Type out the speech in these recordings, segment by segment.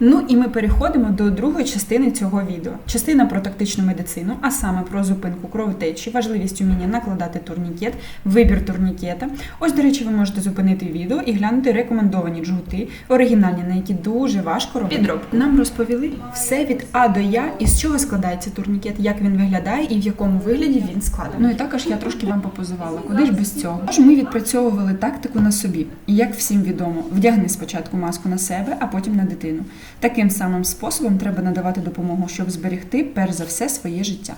Ну і ми переходимо до другої частини цього відео. Частина про тактичну медицину, а саме про зупинку кровотечі, важливість уміння накладати турнікет, вибір турнікета. Ось, до речі, ви можете зупинити відео і глянути рекомендовані джгути, оригінальні, на які дуже важко робити. Підробку. Нам розповіли все від А до Я, із чого складається турнікет, як він виглядає і в якому вигляді він складений. Ну і також я трошки вам попозувала. Куди ж без цього? Тож ми відпрацьовували тактику на собі. І як всім відомо, вдягни спочатку маску на себе, а потім на дитину. Таким самим способом треба надавати допомогу, щоб зберегти перш за все своє життя.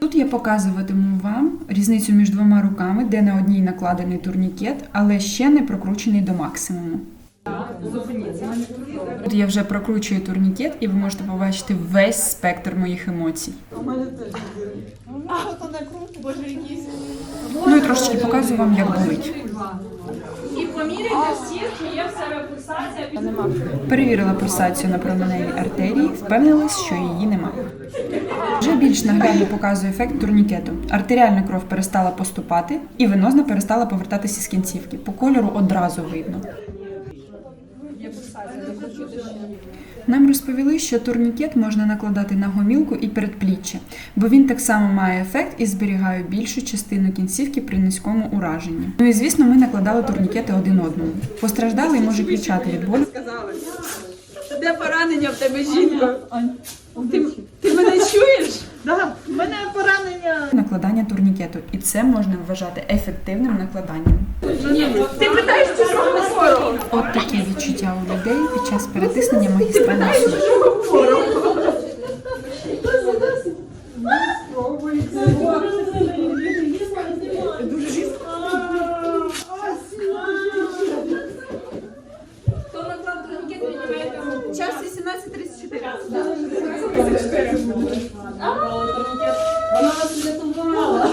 Тут я показуватиму вам різницю між двома руками, де на одній накладений турнікет, але ще не прокручений до максимуму. Тут я вже прокручую турнікет, і ви можете побачити весь спектр моїх емоцій. Ну і трошечки показую вам, як болить. Поміряйте всіх, чи є в себе пульсація. Перевірила пульсацію на променевій артерії, впевнилась, що її немає. Вже більш наглядно показує ефект турнікету. Артеріальна кров перестала поступати, і венозна перестала повертатися з кінцівки. По кольору одразу видно. Нам розповіли, що турнікет можна накладати на гомілку і передпліччя, бо він так само має ефект і зберігає більшу частину кінцівки при низькому ураженні. Ну і звісно, ми накладали турнікети один одному. Постраждалий може кричати від болю. Де поранення в тебе жінка? Ти, ти мене чуєш? Да, в мене поранення. накладання турнікету, і це можна вважати ефективним накладанням. Ні, Ти питаєш, що? От такі відчуття у людей під час перетиснення руку. Час 18.34. Вона вас врятувала.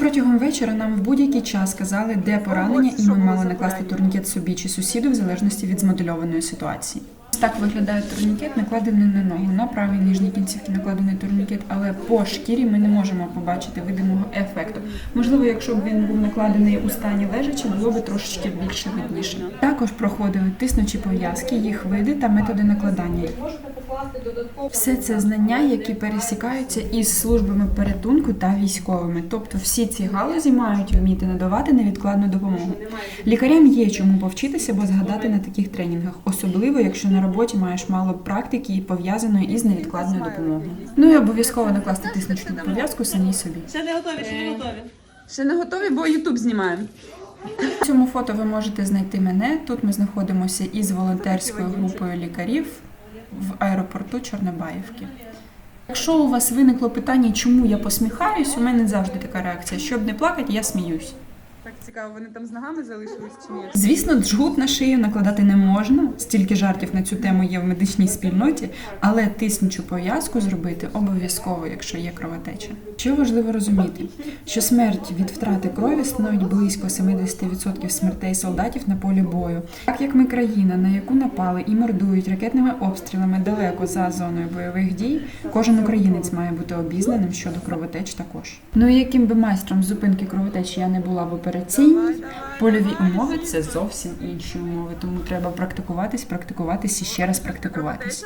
Протягом вечора нам в будь-який час сказали, де поранення, і ми мали накласти турнікет собі чи сусіду в залежності від змодельованої ситуації. Так виглядає турнікет, накладений на ногу. На правій нижній кінцівці накладений турнікет, але по шкірі ми не можемо побачити видимого ефекту. Можливо, якщо б він був накладений у стані лежачі, було б трошечки більше видніше. Також проходили тиснучі пов'язки, їх види та методи накладання. Все це знання, які пересікаються із службами порятунку та військовими. Тобто всі ці галузі мають вміти надавати невідкладну допомогу. Лікарям є чому повчитися або згадати на таких тренінгах, особливо якщо на роботі маєш мало практики і пов'язаної із невідкладною допомогою. Ну і обов'язково накласти тиснучну пов'язку самій собі. Ще не готові, ще не готові. Ще не готові, бо Ютуб знімаємо. В цьому фото ви можете знайти мене. Тут ми знаходимося із волонтерською групою лікарів в аеропорту Чорнобаївки. Якщо у вас виникло питання, чому я посміхаюсь, у мене завжди така реакція. Щоб не плакати, я сміюсь. Так цікаво, вони там з ногами залишились чи ні? Звісно, джгут на шию накладати не можна. Стільки жартів на цю тему є в медичній спільноті, але тиснучу пов'язку зробити обов'язково, якщо є кровотеча. Що важливо розуміти, що смерть від втрати крові становить близько 70% смертей солдатів на полі бою. Так як ми країна, на яку напали і мордують ракетними обстрілами далеко за зоною бойових дій, кожен українець має бути обізнаним щодо кровотеч також. Ну і яким би майстром зупинки кровотечі я не була в операційній, польові умови це зовсім інші умови, тому треба практикуватись, практикуватись і ще раз практикуватись.